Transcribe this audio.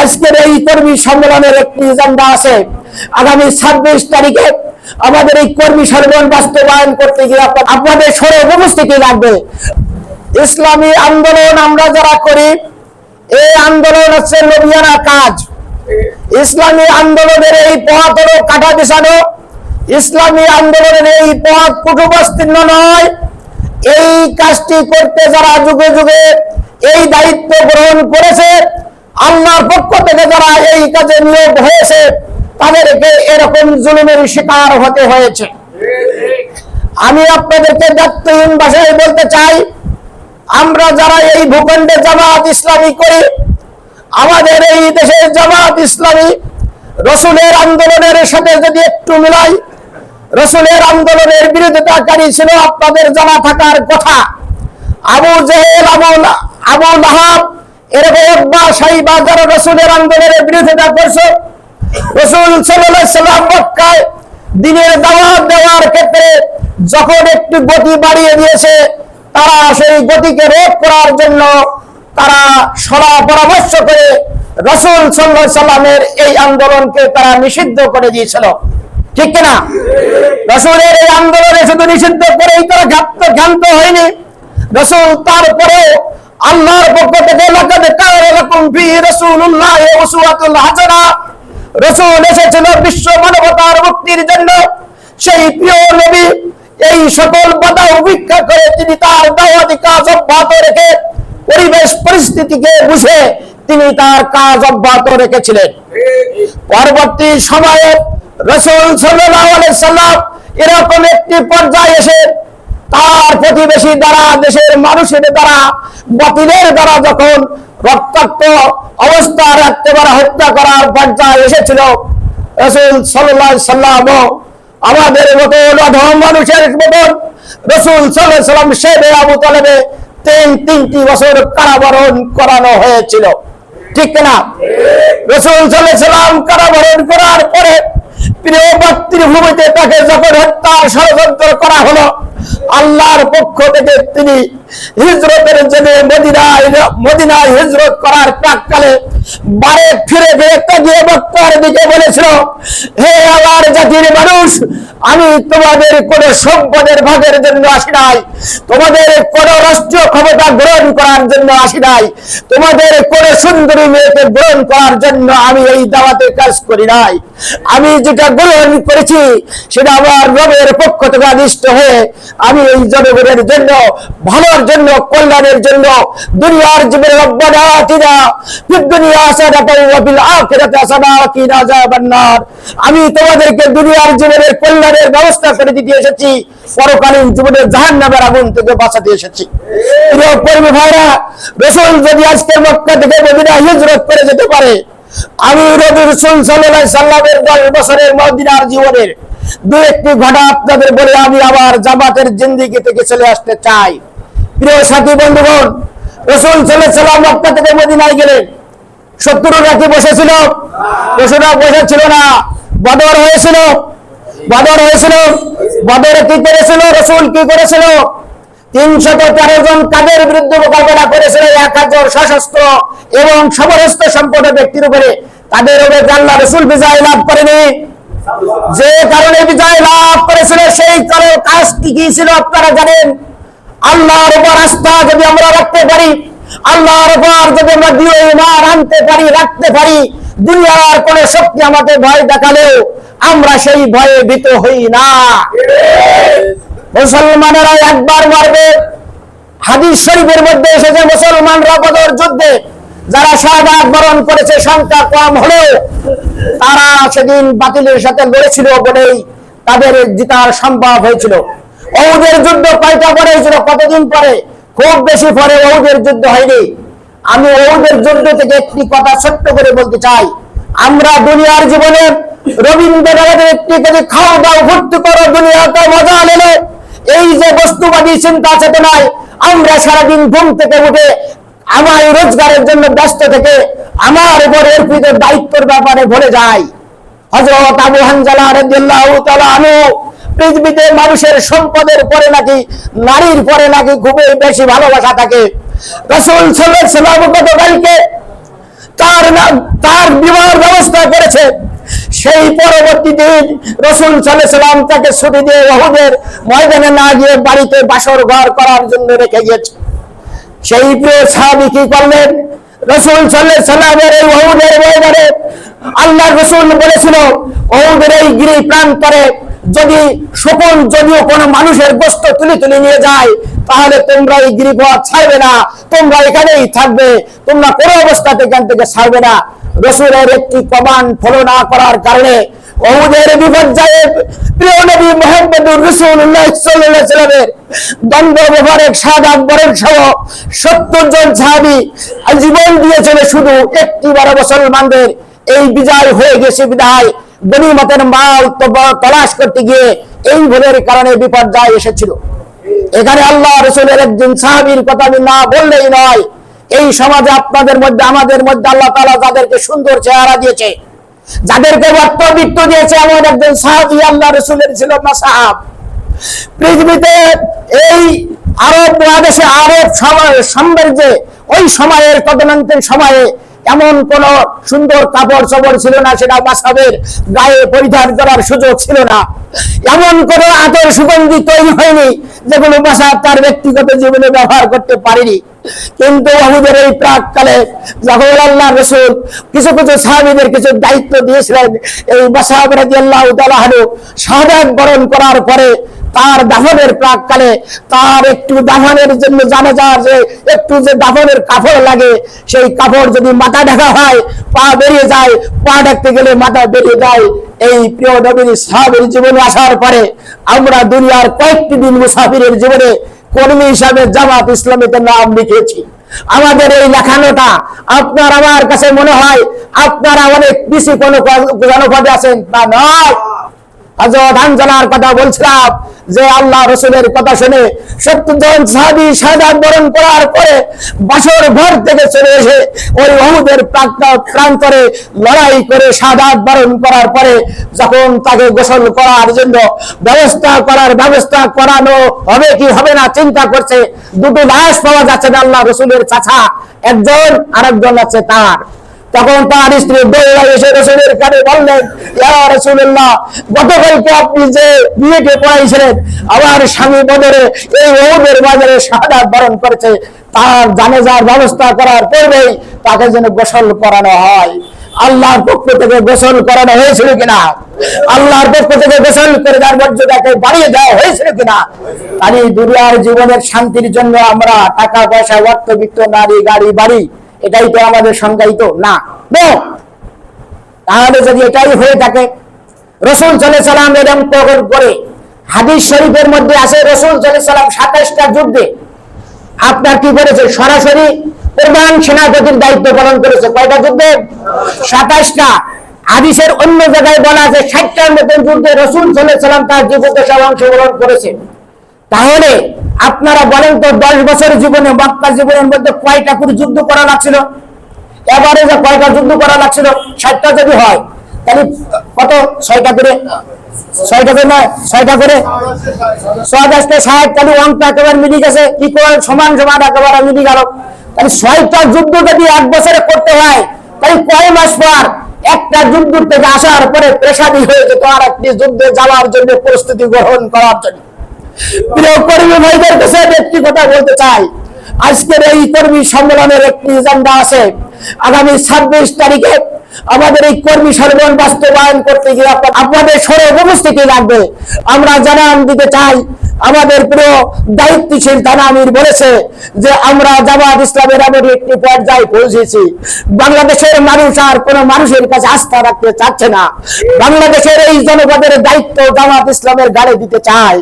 আজকের এই কর্মী সম্মেলনের একটি এজেন্ডা আছে। আগামী ছাব্বিশ তারিখে আমাদের এই কর্মী সম্মেলন বাস্তবায়ন করতে গিয়ে আপনাদের সরে উপস্থিতি লাগবে। ইসলামী আন্দোলন আমরা যারা করি, এই আন্দোলন হচ্ছে নবিয়ানা কাজ। ইসলামী আন্দোলনের এই পথ হলো কাটা বিছানো। ইসলামী আন্দোলনের এই পথ কুটুবস্তীর্ণ নয়। এই কাজটি করতে যারা যুগে যুগে এই দায়িত্ব গ্রহণ করেছে আল্লাহর পক্ষ থেকে যারা এই কাজে নিয়োগ হয়েছে, তাদেরকে এরকম জুলুমের শিকার হতে হয়েছে। আমি আপনাদেরকে দায়িত্বহীন ভাষায় বলতে চাই, আমরা যারা এই ভূখণ্ডে জামাত ইসলামী করি, আমাদের এই দেশের জামাত ইসলামী রসুলের আন্দোলনের সাথে যদি একটু মিলাই, রসুলের আন্দোলনের বিরোধিতাকারী ছিল আপনাদের জানা থাকার কথা। আবু জেহেল, আবু আবু লাহাব রসুল দিনের দাওয়াত দেওয়ার ক্ষেত্রে যখন একটু গতি বাড়িয়ে দিয়েছে, তারা সেই গতিকে রোধ করার জন্য তারা পরামর্শ করে রসুল সাল্লামের এই আন্দোলনকে তারা নিষিদ্ধ করে দিয়েছিল। ঠিক কিনা? রসুলের এই আন্দোলনে শুধু নিষিদ্ধ করেই তারা ঘাত ক্ষান্ত হয়নি। রসুল তারপরে আল্লাহর পক্ষ থেকে তার দাওয়াতি কাজ অব্যাহত রেখে পরিবেশ পরিস্থিতিকে বুঝে তিনি তার কাজ অব্যাহত রেখেছিলেন। পরবর্তী সময়ে রসুল সাল্লাল্লাহু সাল্লাম এরকম একটি পর্যায়ে এসে তার প্রতিবেশী দ্বারা, দেশের মানুষের দ্বারা, বাতিলের দ্বারা যখন রক্তাক্ত অবস্থার একেবারে হত্যা করার পর্যায়ে এসেছিল, রসুল সাল্লাহ সাল্লাম আমাদের মতো অধম মানুষের মতন রসুল সাল্লাম শেবে আবু তালেবে তিন, তিনটি বছর কারাবরণ করানো হয়েছিল। ঠিক না রসুল সাল্লাম কারাবরণ করার পরে প্রিয় মাতৃভূমিতে তাকে যখন হত্যার ষড়যন্ত্র করা হলো আল্লাহর পক্ষ থেকে তিনি হিজরতের জন্য মদিনায় মদিনায় হিজরত করার প্রাককালে বারে ফিরে ফিরে তাকিয়ে বক্তার দিকে বলেছিল, হে আল্লাহর জাতির মানুষ, আমি তোমাদের কোন সম্পদের ভাগের জন্য আসি নাই। তোমাদের কোন রাষ্ট্রীয় ক্ষমতা গ্রহণ করার জন্য আসি নাই। তোমাদের কোন সুন্দরী মেয়েকে গ্রহণ করার জন্য আমি এই দাওয়াতে কাজ করি নাই। আমি যেটা গ্রহণ করেছি, সেটা আমার রবের পক্ষ থেকে আদিষ্ট হয়ে আমি এই জনগণের জন্য, ভালোর জন্য, কল্যাণের জন্য, দুনিয়ার জীবনে আমি তোমাদেরকে দুনিয়ার জীবনের কল্যাণের ব্যবস্থা করে দিতে এসেছি, পরকালীন জীবনের জাহান্নামের আগুন থেকে বাঁচাতে এসেছি। কর্মী ভাইরা, রসুল যদি আজকে মক্কা থেকে মদিনা হিজরত করে যেতে পারে, আমি রবি রসুল সাল্লাহ সাল্লামের দশ বছরের মদিনার জীবনের দু একটি ঘটনা আপনাদের বলে আমি আবার জামাতের জিন্দিগি থেকে চলে আসতে চাই। প্রিয় সাথী বন্ধুগণ, রসুল সাল্লাম মক্কা থেকে মদিনায় গেলেন। শত্রুরা কি বসেছিল। বসুরা বসেছিল না, বদর হয়েছিল। বদর হয়েছিল, বদরে কি করেছিল? রসুল কি করেছিল? তিনশত তেরো জন কাদের বিরুদ্ধে মোকাবেলা করেছিল? এক হাজার সশস্ত্র এবং সমরস্ত সম্পন্ন ব্যক্তির উপরে। তাদের উপরে আল্লাহ রসুল বিজয় লাভ করেনি। যে কারণে বিজয় লাভ করেছিল, সেই কারণে কাজটি কি ছিল আপনারা জানেন? আল্লাহর উপর আস্থা যদি আমরা রাখতে পারি, আল্লাহর উপর যদি আমরা দৃঢ় ইমান আনতে পারি, রাখতে পারি, দুনিয়ার কোন শক্তি আমাদের ভয় দেখালেও আমরা সেই ভয়ে ভীত হই না। মুসলমানেরা একবার মারবে। হাদিস শরীফের মধ্যে এসেছে, মুসলমানরা বদর যুদ্ধে যারা শাহাদাত বরণ করেছে, সংখ্যা কম হলেও তারা সেদিন বাতিলের সাথে লড়েছিল বলেই তাদের জিতার সম্ভব হয়েছিল। ওদের যুদ্ধ কয়টা পরে হয়েছিল কতদিন পরে? খুব বেশি পরে ওদের যুদ্ধ হয়নি। আমি ওদের যুদ্ধ থেকে একটি কথা ছোট্ট করে বলতে চাই। আমরা দুনিয়ার জীবনে রবীন্দ্রনাথের একটি করে খাও দাও, ভর্তি করো দুনিয়াতে, মজা নেবে। এই যে বস্তুবাদী চিন্তা চেতনায় আমরা সারাদিন ঘুম থেকে উঠে আমার রোজগারের জন্য ব্যস্ত থেকে আমার উপর অর্পিত দায়িত্বের ব্যাপারে ভরে যায় হজরত আবু হানজালা রাদিয়াল্লাহু তাআলা আনহু পৃথিবীতে মানুষের সম্পদের পরে নাকি, নারীর পরে নাকি খুবই বেশি ভালোবাসা থাকে। রাসূল সাল্লাল্লাহু আলাইহি গতকালকে তার তার বিবাহ ব্যবস্থা করেছে। সেই পরবর্তী দিন রসুল সাল্লাম তাকে ছুটি দিয়ে ওহুদের ময়দানে না গিয়ে বাড়িতে বাসর ঘর করার জন্য রেখে গিয়েছে। সেই প্রিয় সাহাবি কি করলেন? রসুল সাল্লাহ সাল্লামের এই ওহুদের ময়দানে আল্লাহ রসুল বলেছিল, ওহুদের এই গিরি প্রান্তরে যদি সকল যদিও কোনো মানুষের গোস্ত তুলে তুলে নিয়ে যায়, তাহলে তোমরা এই গিরিপথ ছাড়বে না। তোমরা এখানেই থাকবে। তোমরা কোনো অবস্থাতে এখান থেকে ছাড়বে না। রসুলের একটি কমান ফলো না করার কারণে ওহুদের বিপর্যয়ে প্রিয় নবী মোহাম্মদুর রসুল্লাহ সাল্লামের দ্বন্দ্ব মোবারক সাদাত বরণ সহ সত্তর জন সাহাবী জীবন দিয়েছিল শুধু একটি বার মুসলমানদের। এই বিজয় হয়ে গেছে বিদায়। গনিমতের মাল তলাশ করতে গিয়ে এই ভুলের কারণে বিপর্যয় এসেছিল। এখানে আল্লাহ রসুলের একজন সাহাবীর কথা আমি না বললেই নয়। এই সমাজে আপনাদের মধ্যে, আমাদের মধ্যে আল্লাহ তালা তাদেরকে সুন্দর চেহারা দিয়েছে যাদেরকে বর্তবৃত্ত দিয়েছে এমন একজন সাহাবী আল্লাহ রসুলের ছিল না সাহাব। পৃথিবীতে এই আরব মহাদেশে আরব সম- সাম্রাজ্যে, ওই সময়ের তদনন্তের সময়ে এমন কোন সুন্দর কাপড় চোপড় ছিল না, সেটা মাসাবের গায়ে পরিধান করার সুযোগ ছিল না। এমন কোন আতর সুগন্ধি তৈরি হয়নি। যেগুলো মাসাব তার ব্যক্তিগত জীবনে ব্যবহার করতে পারেনি। কিন্তু আমাদের এই প্রাককালে যখন আল্লাহ রসুল কিছু কিছু সাহাবিদের কিছু দায়িত্ব দিয়েছিলেন, এই মাসাব রাজি আল্লাহ শাহাদ বরণ করার পরে তার দাফনের প্রাককালে তার একটু দাফনের জন্য জানা যায় যে একটু যে দাফনের কাপড় লাগে, সেই কাপড় যদি মাথা ঢাকা হয়, পা বেরিয়ে যায়, পা ঢাকতে গেলে মাথা বেরিয়ে যায়। এই প্রিয় নবীর সাহাবের জীবনে আসার পরে আমরা দুনিয়ার কয়েকটি দিন মুসাফিরের জীবনে কর্মী হিসাবে জামাত ইসলামীতে নাম লিখেছি। আমাদের এই লেখানোটা আপনার আমার কাছে মনে হয় আপনারা অনেক বেশি কোনো জনপদে আছেন তা নয়। কথা বলছিলাম যে আল্লাহ রসুলের কথা শুনে বরণ করার পরে ঘর থেকে চলে এসে লড়াই করে শাহাদাত বরণ করার পরে যখন তাকে গোসল করার জন্য ব্যবস্থা করার ব্যবস্থা করানো হবে কি হবে না চিন্তা করছে, দুটো লাশ পাওয়া যাচ্ছে না আল্লাহ রসুলের চাচা, একজন আরেকজন আছে তার। তখন তার স্ত্রী দৌড়া এসে রসুলের কানে বললেন ইয়া গতকালকে আপনি যে বিয়েকে পড়াইছিলেন, আমার স্বামী বদরে এই ওদের বাজারে শাহাদাত বরণ করেছে, তার জানাজার ব্যবস্থা করার পূর্বেই তাকে যেন গোসল করানো হয়। আল্লাহর পক্ষ থেকে গোসল করানো হয়েছিল কিনা? আল্লাহর পক্ষ থেকে গোসল করে তার মর্যাদাকে বাড়িয়ে দেওয়া হয়েছিল কিনা? এই দুনিয়ার জীবনের শান্তির জন্য আমরা টাকা পয়সা অর্থবিত্ত, নারী, গাড়ি, বাড়ি এটাই তো আমাদের সংজ্ঞায়িত, না। তাহলে যদি এটাই হয়ে থাকে, রসুল চলে সালাম এরম প্রকট করে, হাদিস শরীফের মধ্যে আছে, রসুল চলে সালাম সাতাশটা যুদ্ধে আপনার কি করেছে? সরাসরি প্রধান সেনাপতির দায়িত্ব পালন করেছে। কয়টা যুদ্ধে? সাতাশটা। হাদিসের অন্য জায়গায় বলা আছে, ষাটটার মতন যুদ্ধে রসুল চলে সালাম তার সব অংশগ্রহণ করেছে। তাহলে আপনারা বলেন তো দশ বছর জীবনে মক্কা জীবনের মধ্যে কয়টা করে যুদ্ধ করা লাগছিল? এবারে যে কয়টা যুদ্ধ করা লাগছিল? ষাটটা যদি হয়, তাহলে কত? ছয়টা করে একেবারে গেছে। সমান সমান, একেবারে যুদ্ধ যদি এক বছরে করতে হয়, তাহলে কয় মাস পর একটা যুদ্ধ থেকে আসার পরে হয়ে যাওয়ার জন্য প্রস্তুতি গ্রহণ করার জন্য। আমাদের প্রিয় দায়িত্বশীল থানা আমির বলেছে যে আমরা জামাত ইসলামের এমন একটি পর্যায়ে পৌঁছেছি। বাংলাদেশের মানুষ আর কোন মানুষের কাছে আস্থা রাখতে চাচ্ছে না। বাংলাদেশের এই জনপদের দায়িত্ব জামাত ইসলামের গাড়ি দিতে চায়।